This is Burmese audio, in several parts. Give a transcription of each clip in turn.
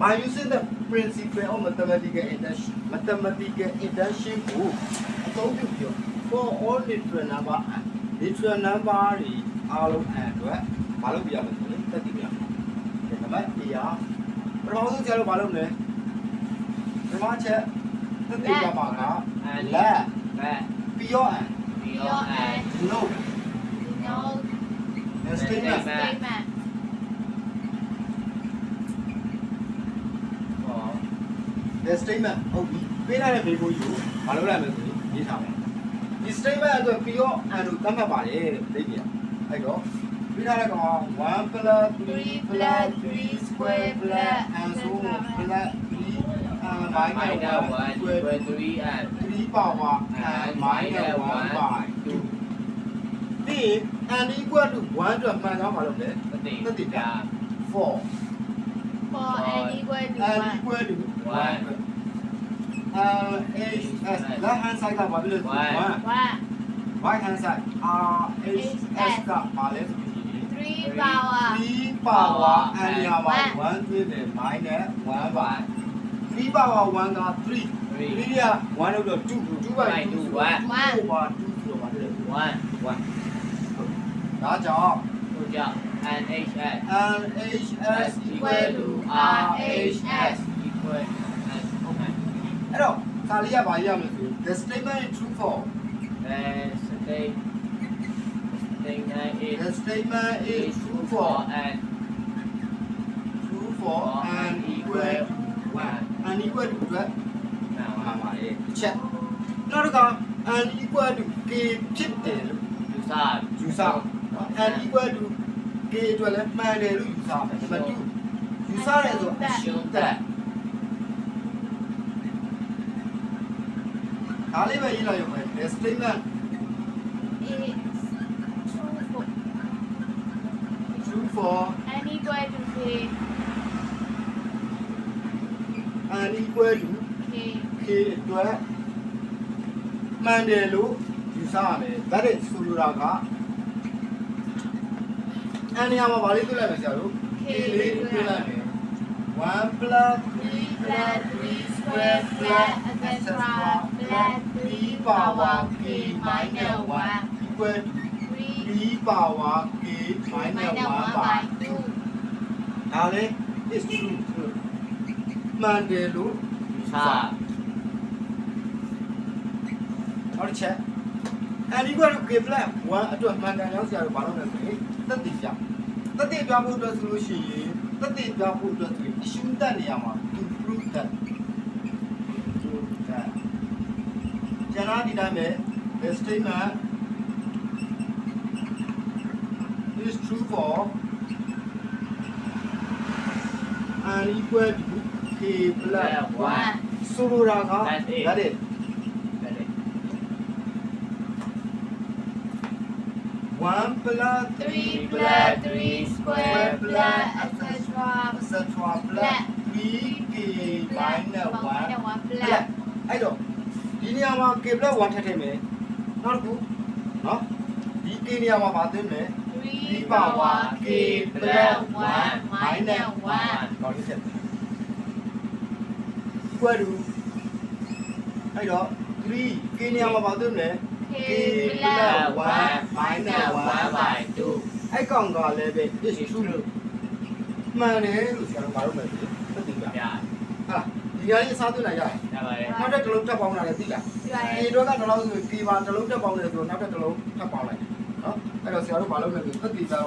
by using the principle of mathematical induction mathematical induction ကိုအသုံးပြုပြီး for all natural number and natural number တွေအားလုံးအတွက်မလုပ်ပြရမယ်ဆိုရင်တက်တည်ပြရမယ်ဒီနံပါတ်100ပထမဆုံးကျတော့မလုပ်နဲ့ပထမချက်တက်တည်ပြပါက let ပြီးတော့ and ပြီးတော့ and no no statement statement the statement ဟုတ်ပြီပေးလိုက်တဲ့ memo ကြီးကိုမလုပ်လိုက်မယ်ဆိုရင်ရေးထားမယ်ဒီ statement အတွက် P ရော and ကိုသတ်မှတ်ပါတယ်တဲ့ပြည့်အဲ့တော့ပေးထားတဲ့ကောင်1 plus 3 plus 3 square plus and so plus 3 and minus 1 square 3 and 3 power and minus 1 by 2ဒီ and equal to 1အတွက်မှန်ကြောင်းမလုပ်လဲသတိသတိတာ4 4 and equal to 1 and equal to Qua. Uh, H, S, left hand side ကဘာဖြစ်လဲဆိုတော့ One, right hand side. R H S ကဘာလဲဆိုတော့ three power. 3 power. And ညာပါ1ဖြစ်တယ် minus 1 by 3 power 1က3 3 Three. က1လို့တော့2 2 by 2 Right, 2 by 2 by 2ဆိုတော့ဘာဖြစ်လဲ One. 1ဒါကြောင့် Good job. And H S. N H S equal to R H S. equal and ဟုတ်ကဲ့အဲ့တော့စာလေးကဘာရမလဲဆို the statement is true for and state statement is the statement is is true true for for and true for and equal to 1 and equal to အတွက် now မှန်ပါတယ်တစ်ချက်နောက်တစ်ခါ and equal to k ဖြစ်တယ်လို့ you saw ယူဆအောင် and equal to k အတွက်လည်းမှန်တယ်လို့ယူဆမယ်နံပါတ်2ယူဆတယ်ဆိုအရှုံးတက် ဒါလေးပဲရေးလိုက်ရုံပဲ the statement is true for true for n equal to k and equal to k k အတွက်မှန်တယ်လို့ယူဆရမယ်ဒါတဲ့ဆိုလိုတာကအန်နေရာမှာဗာလေးတွေ့လိုက်မယ်ဆရာတို့ k လေးတွေ့လိုက်မယ်1 plus 3 plus 3 square plus etc plus 3 power k minus 1 equal to 3 3 power k minus minus 1 1 by by 2ဒါလည်း is true မှန်တယ်လို့ you saw နောက်တစ်ချက် and equal to k plus 1အတွက်မှန်ကန်ကြောင်းဆရာတို့ဘာလုပ်လဲဆိုရင်သက်တည်ပြသက်တည်ပြဖို့အတွက်ဆိုလို့ရှိရင်သက်တည်ပြဖို့အတွက်ဆိုရင်အရှုံးတက်နေရမှာ to பெனாதி டேமு the streamer is true for and equal to k plus 1. One plus three plus three square plus etc. etc. plus three k minus one plus. နေရာမှာ cable 1ထည့်ထည့်မယ်နောက်တစ်ခုနော်ဒီကေနေရာမှာပါသိမယ် 3 power k plus 1 minus 1ကောင်းပြီဆက်ကွယ်လူအဲ့တော့3ကေနေရာမှာပါသိမယ် k plus 1 minus 1 by 2အဲ့ကောင်ကလည်းပဲပြည့်စုံလို့မှန်တယ်လို့ဆရာတို့မတော်မယ် ဒီကလေးအစားသွင်းလိုက်ရအောင်ရပါတယ် နောက်ထပ်တစ်လုံးထပ်ပေါင်းလာတယ်သိလားဒီပါရဲ့အေတော့ကတစ်လုံးဆိုကီပါတစ်လုံးထပ်ပေါင်းတယ်ဆိုတော့နောက်ထပ်တစ်လုံးထပ်ပေါင်းလိုက်နော်အဲ့တော့ဆရာတို့မလုပ်လို့သတိကြောက်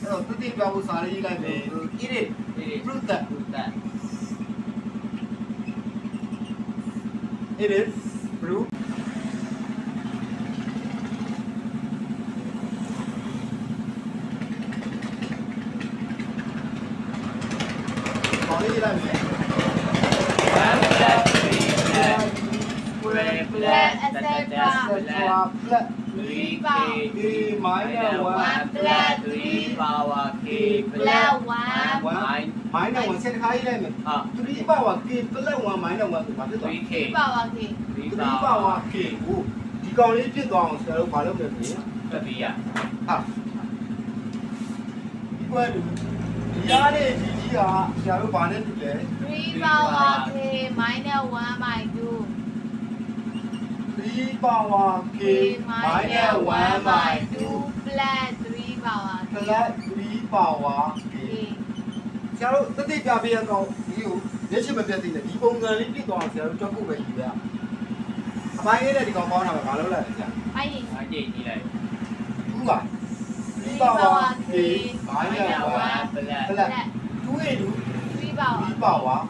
အဲ့တော့သတိကြောက်ဖို့စာရေးလိုက်မယ်ဣရိဒီပရုသတ် that it is blue power plus 3 k k minus 1 plus 3 power k plus 1 minus 1ဆက်တစ်ခါရေးလိုက်မယ်ဟာ3 power k plus 1 minus 1ဆိုဘာဖြစ်သွား 3k ပါပါကေ3 power k ကိုဒီကောင်လေးဖြစ်သွားအောင်ဆရာတို့ဘာလုပ်မလဲဆိုရင်တတိယဟာဒီကွယ်လူဒီရတဲ့ဒီကြီးကဆရာတို့ဘာနဲ့တူလဲ3 power k minus 1 by 2 3 power k minus 1 by 2 plus 3 power k plus 3 power k ဆရာတို့တတိပြပေးရတော့ဒီကိုလက်ရှိမပြတ်သေးနဲ့ဒီပုံစံလေးပြည့်သွားအောင်ဆရာတို့တွက်ဖို့ပဲယူရအပိုင်းလေးနဲ့ဒီကောင်ပေါင်းတာပဲမလုပ်လိုက်ဘူးဆရာအဲ့ဒီအကြည့်ကြည့်လိုက်2ပါ3 power k minus 1 plus plus 2 into 3 power 3 power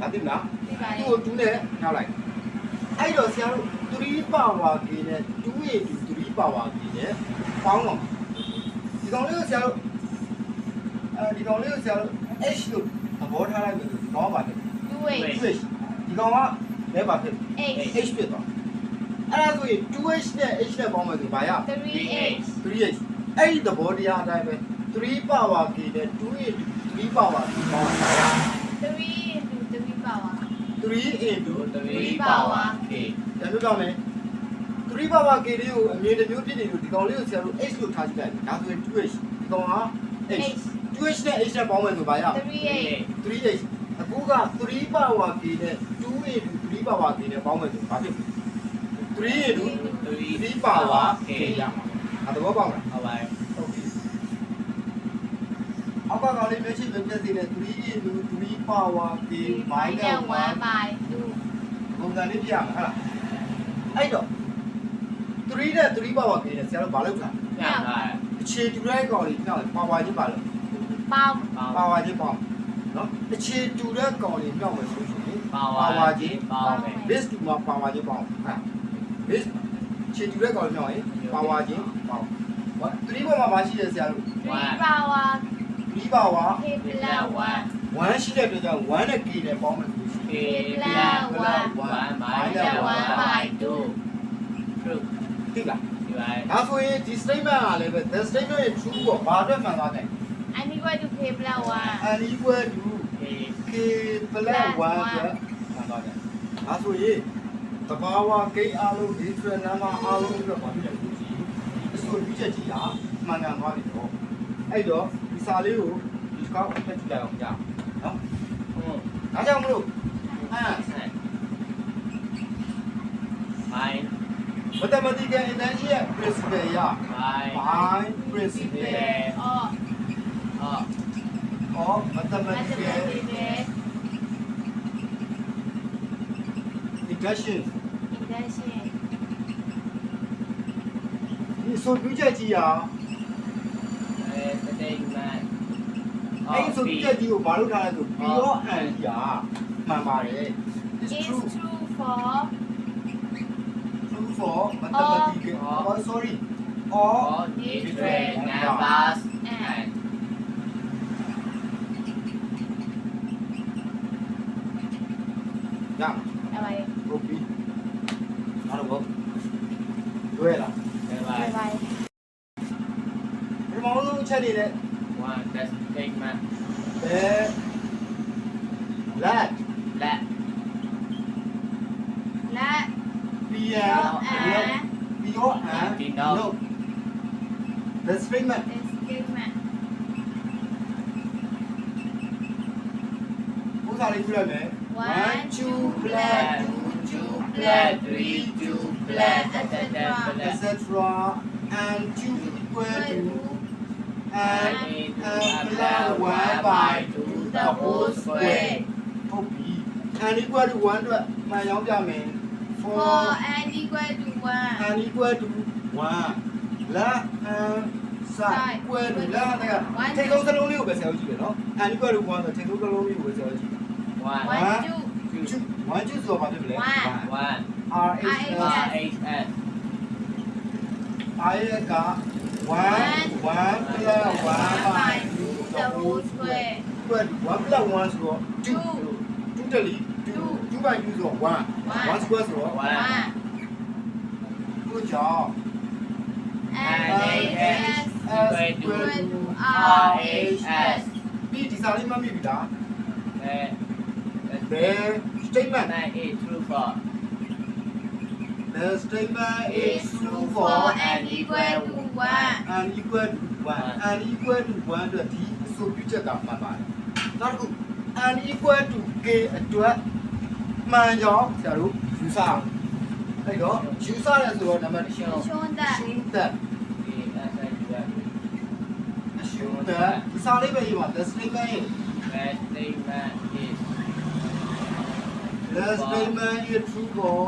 ဒါသိမလားဒီပါ သူ့ကိုတူးနဲ့နောက်လိုက်အဲ့တော့ဆရာတို့3 power gain နဲ့ 2a2 3 power gain နဲ့ပေါင်းတော့ဒီကောင်လေးကိုဆရာတို့အဲဒီကောင်လေးကိုဆရာတို့ h လို့သဘောထားလိုက်လို့ဒီကောင်ပါလေ 2h ဒီကောင်ကလဲပါဖြစ် h ဖြစ်သွားအဲ့ဒါဆိုရင် 2h နဲ့ h နဲ့ပေါင်းမယ်ဆိုဘာရ 3h 3h အဲ့ဒီသဘောတရားအတိုင်းပဲ3 power gain နဲ့ 2a2 3 power gain ပေါင်းတာ 3a 3 into 3 power k ဒါလို့တော့မယ်3 power k လေးကိုအမြင်တစ်မျိုးဖြစ်နေလို့ဒီကောင်လေးကိုဆရာတို့ h လို့ထားကြည့်လိုက်ဒါဆိုရင် 2h ဒီကောင်က h 2h နဲ့ h နဲ့ပေါင်းမယ်ဆိုဘာရ 3h 3h အခုက3 power k နဲ့2 into 3 power k နဲ့ပေါင်းမယ်ဆိုဘာဖြစ်3 into 3 power k ရမှာအဲသဘောပေါက်လားဟုတ်ပါဟုတ်ပြီ အောက်ကကောင်လေးမျက်စိပဲပြည့်စည်နေ3 into 3 power k minus 1 by 2ပုံစံလေးပြရမှာဟုတ်လားအဲ့တော့3နဲ့3 power k နဲ့ဆရာတို့ဘာလုပ်တာညတာအခြေတူတဲ့ကောင်လေးပြောင်းပါဝါချင်းပါလို့ပေါင်းပေါပါင်းဝါချင်းပေါင်းနော်အခြေတူတဲ့ကောင်လေးပြောင်းမယ်ဆိုရင်ပါဝါချင်းပေါင်းမယ် base တူမှာပါဝါချင်းပေါင်းဟာ base အခြေတူတဲ့ကောင်လေးပြောင်းရင်ပါဝါချင်းပေါင်းဟော3ပေါ်မှာမရှိရဆရာတို့3 power 3ပါဝါ k plus 1 1ရှိတဲ့အတွက်ကြောင့်1နဲ့ k နဲ့ပေါင်းမယ်ဆိုရင် k plus 1 minus 1 by 2 true သိလားဒီပါဒါဆိုရင်ဒီ statement ကလည်းပဲ the statement ရဲ့ true ကိုဘာအတွက်မှန်သွားလဲ and equal to k plus 1 and equal to k k plus 1အတွက်မှန်သွားတယ်ဒါဆိုရင်တဘာဝဂိတ်အားလုံး natural number အားလုံးအတွက်ဘာဖြစ်လဲဆိုကြည့်အဆိုပြုချက်ကြီးဟာမှန်ကန်သွားပြီတော့အဲ့တော့ဒီ စာလေးကိုဒီကောက်ဖတ်ကြည့်လိုက်အောင်ကြာနော်ဟုတ်ဒါကြောင့်မလို့အဲမိုင်း mathematical intention ရဲ့ principle ရမိုင်း by principle or အော် of mathematical mathematical induction induction ဒီအဆိုပြုချက်ကြီးဟာအဲတ တိယမန် အဲ့ဒီအဆိုပြုချက်ကြီးကိုဘာလို့ထားလဲဆို P or and ကြီးဟာမှန်ပါတယ် it's is true true for true for mathematical oh sorry or all natural numbers และ และเบียร์เบียร์เบียร์ฮะ Pinot Look the streamer เอสกิมะ ผู้ชายคืออะไร One two black two two black three two black etc etc and two equal to and a black one by two the whole square. And equal to 1အတွက်မှန်ရောက်ကြမယ် for for n equal to 1 and equal to 1 left hand side equal to left hand ထိတ်ဆုံးစလုံးလေးကိုပဲဆရာတို့ကြည့်တယ်နော် and equal to 1ဆိုထိတ်ဆုံးစလုံးလေးကိုပဲဆရာတို့ကြည့်တယ် one 1 2 1 1ကျဆိုတော့ဘာဖြစ်မလဲ one R H R S r h s I က1 1 plus 1 by 2 the whole square equal to 1 plus 1ဆိုတော့2 2 2 တလီ2 2 by 2ဆိုတော့1 1 square ဆိုတော့ one ကိုကြောင့် and s equal equal to to r r h h s s ဒီဒီစာလေးမှတ်မိပြီလား uh ဘယ် statement nine eight true for the statement is is true true for for n equal to 1 and equal to 1 n equal to 1အတွက်ဒီအဆိုပြုချက်ကမှတ်ပါတယ်နောက်တစ်ခု n equal to k အတွက် မှန်ကြောင်းဆရာတို့ယူဆအောင်အဲ့တော့ယူဆရဲဆိုတော့နံပါတ်1ရှင်းအောင်ရှင်းသက်ရှင်းသက်ရှင်းသက်ဒီစာလေးပဲရေးပါ the statement the statement is the statement is true for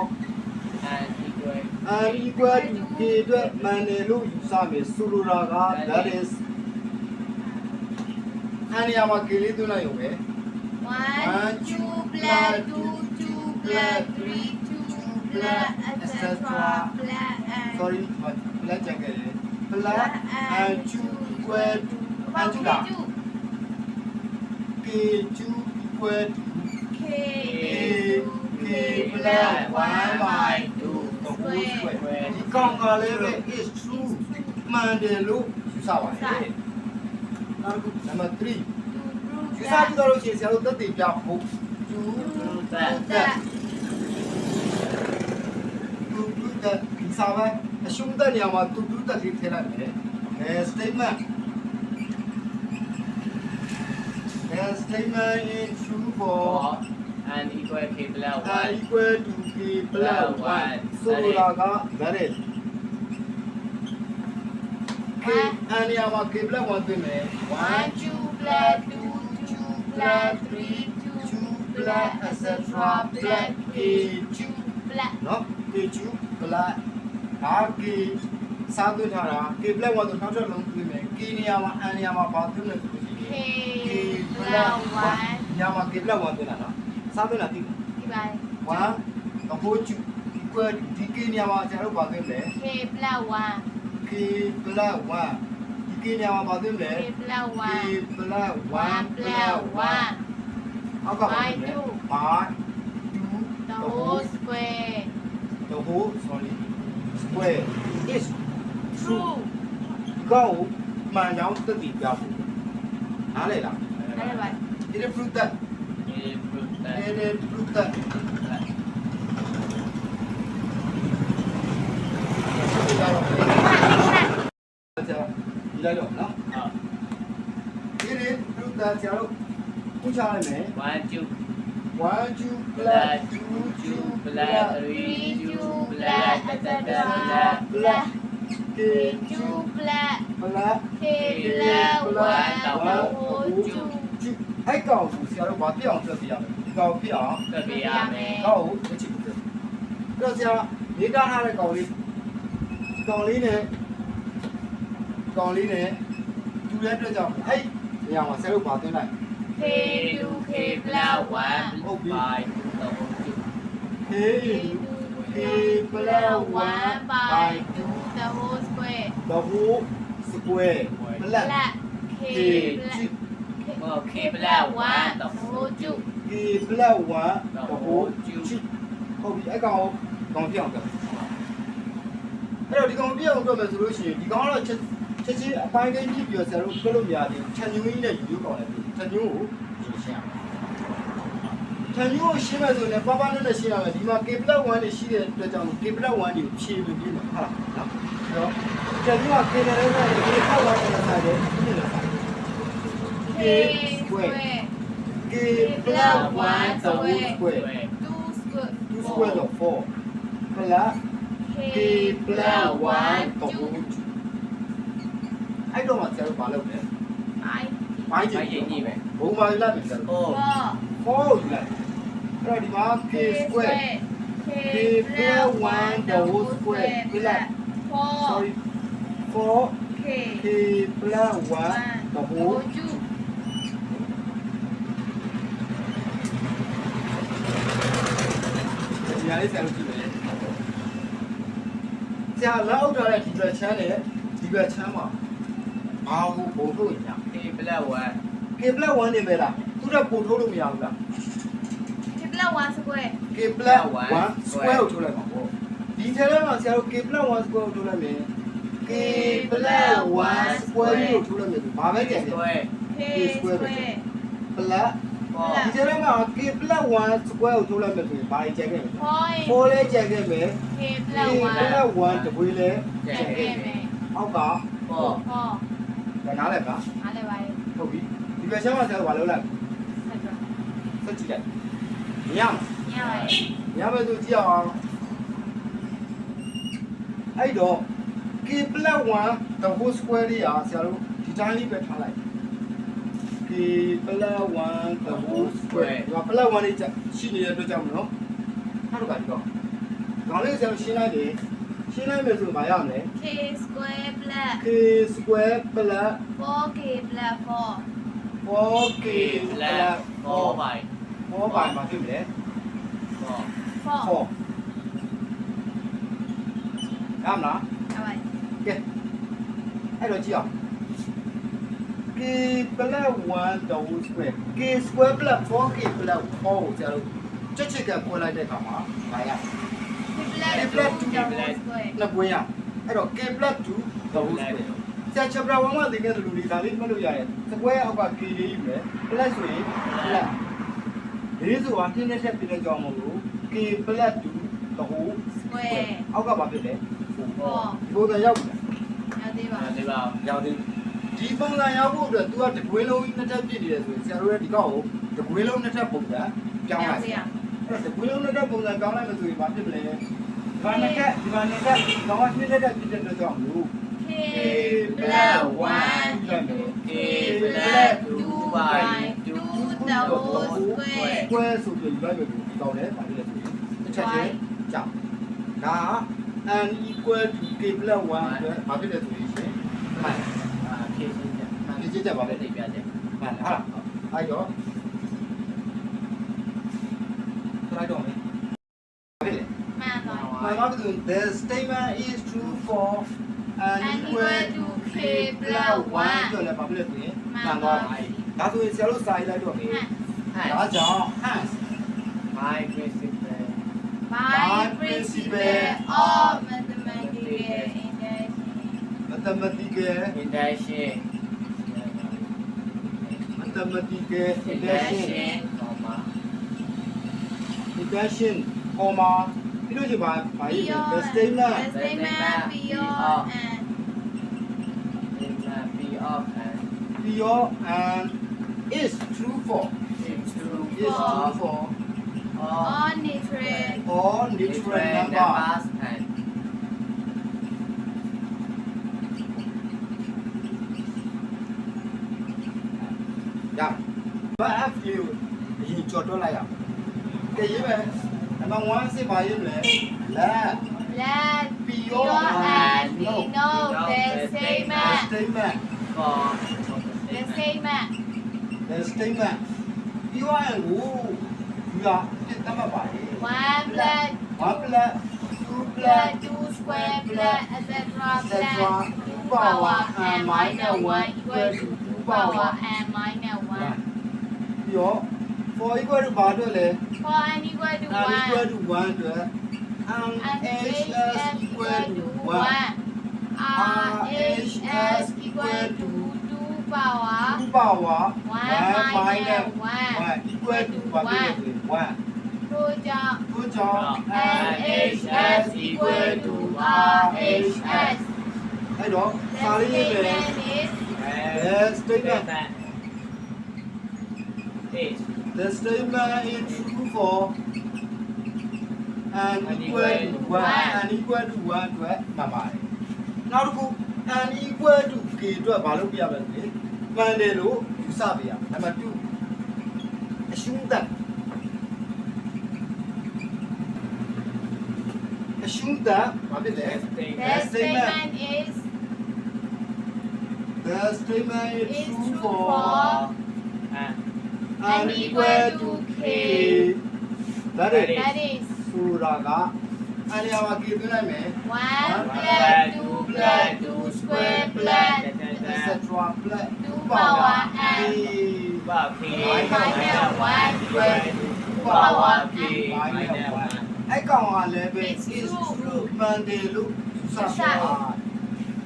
and equal and equal to k အတွက်မှန်တယ်လို့ယူဆမယ်ဆိုလိုတာက that is အဲ့ဒီအမှာကလေးသွင်းလိုက်ရုံပဲ1 2 plus 2 play, three, to play, etc. Sorry, but play again. Play and two equal to Angela. K two equal to K K play one two. The whole square. The conga level is true. Number three. ယူစားကြည့်တော့လို့ရှိရင်ဆရာတို့သက်သေပြဖို့ယူသက် 个比赛呗，兄弟俩嘛都都在里头了，哎，是的嘛，哎，是的嘛，你出国，哎，你过去不了外，哎，过去不了外，所以大家，哪里？哎，哎，你嘛去不了外对没？Black, three, two, two black, black, et black three two 2 plus etc plus k 2 black နော် k 2 plus ဒါ k စားသွင်းထားတာ k plus 1ဆိုနောက်ထပ်လုံးပြင်မယ် k နေရာမှာ n နေရာမှာဘာသွင်းလဲဆိုလို့ရှိရင် k k black one ညမှာ k plus 1သွင်းတာနော်စားသွင်းတာသိတယ် ဒီပါ 1 the whole 2 equal to d k ညမှာကျွန်တော်တို့ဘာသွင်းလဲ k black one k plus 1ဒီ k ညမှာဘာသွင်းလဲ k black k one plus 1 one plus black 1 one အောက်ကဘာသွင်းလဲ by 2 the whole square the whole sorry square is true ကောက်မှန်ကြောင်းသက်တည်ပြဖို့နားလေလား အဲ့ဒါပါ it whole square is true. Go 만양 뜻이 야구. 알아라. 알아봐. 이래 프루타. 이래 프루타. 이래 프루타. 자, 이달이 없나? 아. 이래 프루타 자로 부자하네. 와주. 와주 블라 주주 블라 리 bla bla bla bla chu bla bla bla wa tàu chu chu hãy cầu phụ xe đó bỏ tiếng từ bia cầu bia từ bia cầu cái chữ từ đó giờ nghĩ ra hai là cầu lý cầu này cầu lý này chú biết đưa cho ấy nhà mà xe lúc bỏ tiếng này 3 plus 1 by 2 the whole square the whole square plus k plus k plus 1 the whole cube k plus 1 the whole cube ဟုတ်ပြီအဲ့ကောင်ကောင်ပြောင်းကြအဲ့တော့ဒီကောင်ပြောင်းတော့မယ်ဆိုလို့ရှိရင်ဒီကောင်ကတော့ချက်ချင်းအပိုင်းကိန်းကြည့်ပြီးတော့ဆရာတို့ပြောလို့မရသေးဘူးချက်ညွှန်းကြီးနဲ့ယူကောင်လည်းချက်ညွှန်းကို ချက်ညွှန်းကိုရှင်းမယ်ဆိုရင်ပါပါနဲ့နဲ့ရှင်းရမယ်ဒီမှာ k plus 1တွေရှိတဲ့အတွက်ကြောင့် k plus 1တွေကိုဖြည့်ပြီးပြီးမှာဟုတ်လားနော်အဲ့တော့ချက်ညွှန်းက k နဲ့လည်းဆိုင်တယ် k plus 1နဲ့လည်းဆိုင်တယ်ဒီနဲ့လည်းဆိုင်တယ် k square k plus 1 the whole square two square 2 square of 4 plus k plus 1 the whole အဲ့တော့မှဆရာတို့မလုပ်နဲ့ I ဘိုင်းကြီးဘုံပါလိုက်ပြီဆရာတို့ oh 4 4လိုက်အဲ့ တော့ဒီမှာ k square k plus 1 the whole square plus 4 sorry 4 k k plus 1 the whole whole two ဒီဟာလေးဆရာတို့ကြည့်မယ်ဆရာလောက်ထားတဲ့ဒီဘက်ချမ်းနဲ့ဒီဘက်ချမ်းမှာဘာကိုပုံထုတ်ရအောင် k plus one k plus 1နေပဲလားသူတို့ပုံထုတ်လို့မရဘူးလား k plus 1 square k plus 1 square ကိုထုတ်လိုက်ပါပေါ့ဒီထဲထဲမှာဆရာတို့ k plus 1 square ကိုထုတ်လိုက်မယ် k plus 1 square ကိုထုတ်လိုက်မယ်ဆိုဘာပဲကြံတယ် square k square plus 4ဒီထဲထဲမှာ k plus 1 square ကိုထုတ်လိုက်မယ်ဆိုရင်ဘာကြံခဲ့မလဲ4 4လဲကြံခဲ့မယ် k k plus 1 plus 1တပွေးလဲ check it မယ်အောက်က4 4ဒါနားလဲပါအားလည်းပါရဲ့ဟုတ်ပြီဒီဘက်ချမ်းမှာဆရာကဘာလုပ်လိုက်ဆက်တော့ဆက်ကြည့်လိုက် ညမညပါရဲ့ညမဆိုကြည့်အောင်အဲ့တော့ k plus 1 the whole square လေးอ่ะဆရာတို့ဒီတိုင်းလေးပဲထားလိုက် k plus 1 the whole square ဒီမှာ plus 1လေးရှိနေတဲ့အတွက်ကြောင့်မလို့နောက်တစ်ခါဒီတော့ခေါင်းလေးဆရာတို့ရှင်းလိုက်တယ်ရှင်းလိုက်မယ်ဆိုရင်မရမယ် k square plus k square plus 4k plus 4 4k 4 plus လက်4 4 by 4ပါမှာဖြစ်တယ်4 4 4ရမလားအားပါရဲ့ကဲအဲ့တော့ကြည့်အောင် k plus 1 double square k square plus 4k plus 4ကိုကျတော့ချက်ချက်ကပွင့်လိုက်တဲ့အခါမှာဘာရ k plus 2 double square နှစ်ပွင့်ရအဲ့တော့ k plus 2 double square ဆရာ chapter 1မှာသင်ခဲ့တဲ့လူတွေဒါလေးမှတ်လို့ရတယ် square အောက်က k လေးယူမယ် plus ဆိုရင် plus ဒီဆိုတာတင်းတဲ့ချက်ပြတဲ့ကြောင်းမလို့ k plus 2 double square အောက်ကဘာဖြစ်လဲ4ပုံစံရောက်ပြီရောက်သေးပါအဲ့ဒီပါရောက်တယ်ဒီပုံစံရောက်ဖို့အတွက် तू ကတကွင်းလုံးနှစ်ထပ်ပြည့်နေတယ်ဆိုရင်ဆရာတို့ရဲ့ဒီကောက်ကိုတကွင်းလုံးနှစ်ထပ်ပုံစံပြောင်းလိုက်သေးရအဲ့တော့တကွင်းလုံးနှစ်ထပ်ပုံစံပြောင်းလိုက်မယ်ဆိုရင်ဘာဖြစ်မလဲဒီမှာနှစ်ထပ်ဒီမှာနှစ်ထပ်ဒီကောင်ကနှစ်ထပ်ပြည့်တဲ့အတွက်ကြောင့်လို့ k plus 1 k plus 2 by 네, quê sụt thuyền bay về cầu đấy phải là chạy thế chậm đó an y quê thủ kim là hoàng quê phải cái là thủ ý chế mà khi chế chạy bảo vệ thì bây giờ mà hả ai đó tôi ai đó My mother, the statement is true for an equal to K plus one. Rồi là bảo vệ là gì? ဆိုရင် မှ မှ န် န် ပါ သွား ပြီ ပြီဒါဆိုရင်ဆရာတို့စာရေးလိုက်တော့မယ် ဟမ် ဒါကြောင့် hence my principle by principle of mathematical induction mathematical induction mathematical induction induction comma induction comma ပြီးလို့ရှိရင်ဘာဘာရေးလဲ the the statement statement beyond and in the p of and pure and is true for is true is true for for all all natural all natural different number numbers and ရဘာအဖီကိုအရင်ကြော်တွက်လိုက်ရအောင်ကဲရေးမယ်နံပါတ်1စစ်ပါရေးမလဲလက် let pure pure and and we know the statement statement for the statement the statement pure and ကိုဒီကတစ်တတ်မှတ်ပါလေ one plus 1 plus 2 plus plus two square plus etc plus two power and minus one equal to two power and minus one ပြီးတော့ for equal to ဘာအတွက်လဲ for n equal to n equal one to 1အတွက် and and h h s equal to 1 one r h s equal to Tupawa. Tupawa. Wa minor. Wa. Wa. Equal to what? Wa. Tuja. Tuja. LHS equal to RHS. Đấy đó. Sorry. Yes, statement. Is. The statement is true for and equal to 1 and equal to 1 to 1 mà bài ယ်နောက်တစ်ခု and equal to k အတွက်ဘာလုပ်ပြရမလဲဆိုရင်မှန်တယ်လို့ယူဆပြရမယ်နံပါတ်2 assume that assume that ဘာဖြစ်လဲ the statement is the statement is is true true for for and and equal to k that is that is ဆိုတာကအဲ့ဒီမှာ k သွင်းလိုက်မယ် one plus two plus two square plus etc plus two power k and ba p minus one equal to two power power p and minus 1 အဲ့ကောင်ကလည်းပဲ It's is true. true မှန်တယ်လို့ယူဆတာ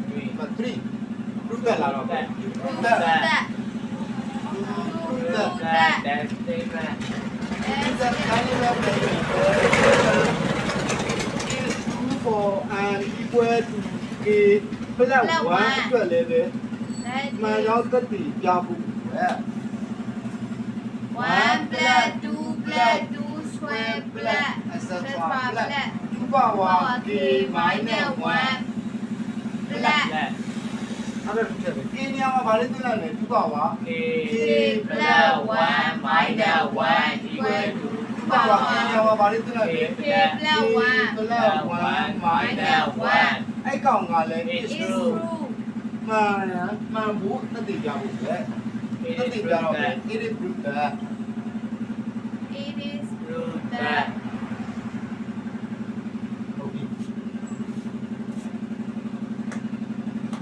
3 but 3 prove that လာတော့ပဲ prove that that prove that that that statement prove that kind of is true for and equal to k plus 1အတွက်လည်းပဲ that မှန်ကြောင်းသက်တည်ပြဖို့ပဲ one black two black two square black etc black black 2 power k minus 1 black black အဲ့ဒါတစ်ချက်ပဲ k နေရာမှာဗာလေးသိလိုက်မယ်2 power k plus 1 minus 1 equal to 2 power k နေရာမှာဗာလေးသိလိုက်မယ် k plus 1 plus 1 minus 1 ai ikaw nga, lên? It is true. Ma, ma, bu, natigya ko ka. Natigya ko ka. It is true ka. It is true ka. Okay.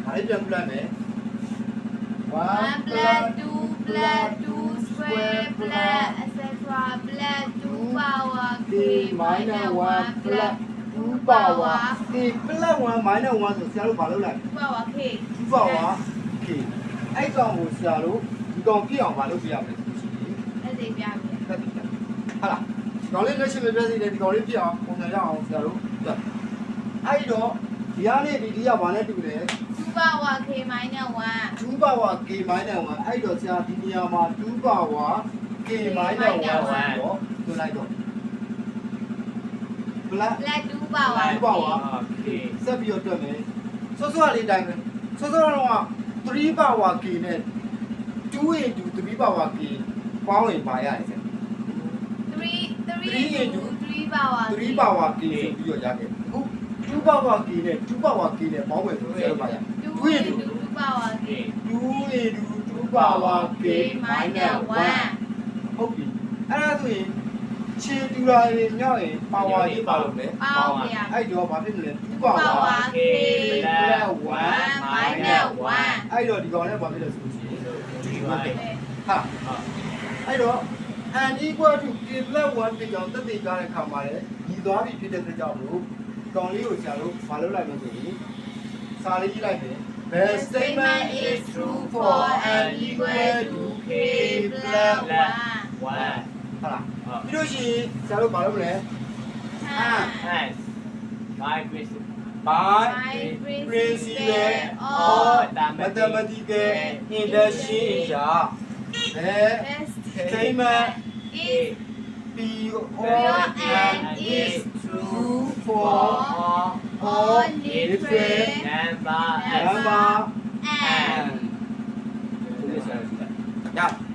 Ay, plan plan eh. One plan, two plan, two square plan, etc. plan, two power, three minus one plan. Power k plus 1 minus 1ဆိုဆရာတို့ဘာလုပ်လိုက်2 power k 2 power k အဲ့ကောင်ကိုဆရာတို့ဒီကောင်ပြည့်အောင်မလုပ်ပြရမယ်ဆိုရှင်အဲ့ဒီပြပြသက်တည်ပြဟာလားဒီကောင်လေးလက်ရှိမပြည့်စုံတဲ့ဒီကောင်လေးပြည့်အောင်ပုံစံရအောင်ဆရာတို့ပြအဲ့တော့ဒီကနေ့ဒီဒီကဘာနဲ့တူလဲ2 power k minus 1 2 power k minus 1အဲ့တော့ဆရာဒီနေရာမှာ2 power k minus 1ဆိုတော့တွန်းလိုက်တော့ black black 2 power Two power k ဆက်ပြီးတော့တွက်မယ်စောစောလေးတိုင်းပဲစောစောတော့3 power k နဲ့2 into 3 power k ပေါင်းရင်ပါရတယ်ဆရာ3 3 into 3 power 3 power k ဆိုပြီးတော့ရခဲ့အခု2 power k နဲ့2 power k နဲ့ပေါင်းမယ်ဆိုဆရာတို့ပါရ2 into 2 power k 2 into 2 power k minus 1ဟုတ်ပြီအဲ့ဒါဆိုရင် ခြေတူလာရင်ညောက်ရင် power ရေးပါလို့လေပေါင်းပြအဲ့တော့ဘာဖြစ်မလဲ2 2 power power k plus 1 minus 1အဲ့တော့ဒီကောင်နဲ့ဘာဖြစ်လဲဆိုလို့ရှိရင်ဒီပါဟာဟာအဲ့တော့ n equal to k plus 1ဖြစ်ကြောင်းသက်သေကြတဲ့ခါမှာလေညီသွားပြီဖြစ်တဲ့အတွက်ကြောင့်မလို့ကောင်လေးကိုဆရာတို့မလုပ်လိုက်လို့ဆိုရင်စာလေးကြည့်လိုက်မယ် The statement is true for n equal to k plus 1 1ဟုတ်လား 필요 시 자로 말해볼래? Hands. My president. My president of mathematical Indonesia. The statement is beyond and is true for all different number and. 야.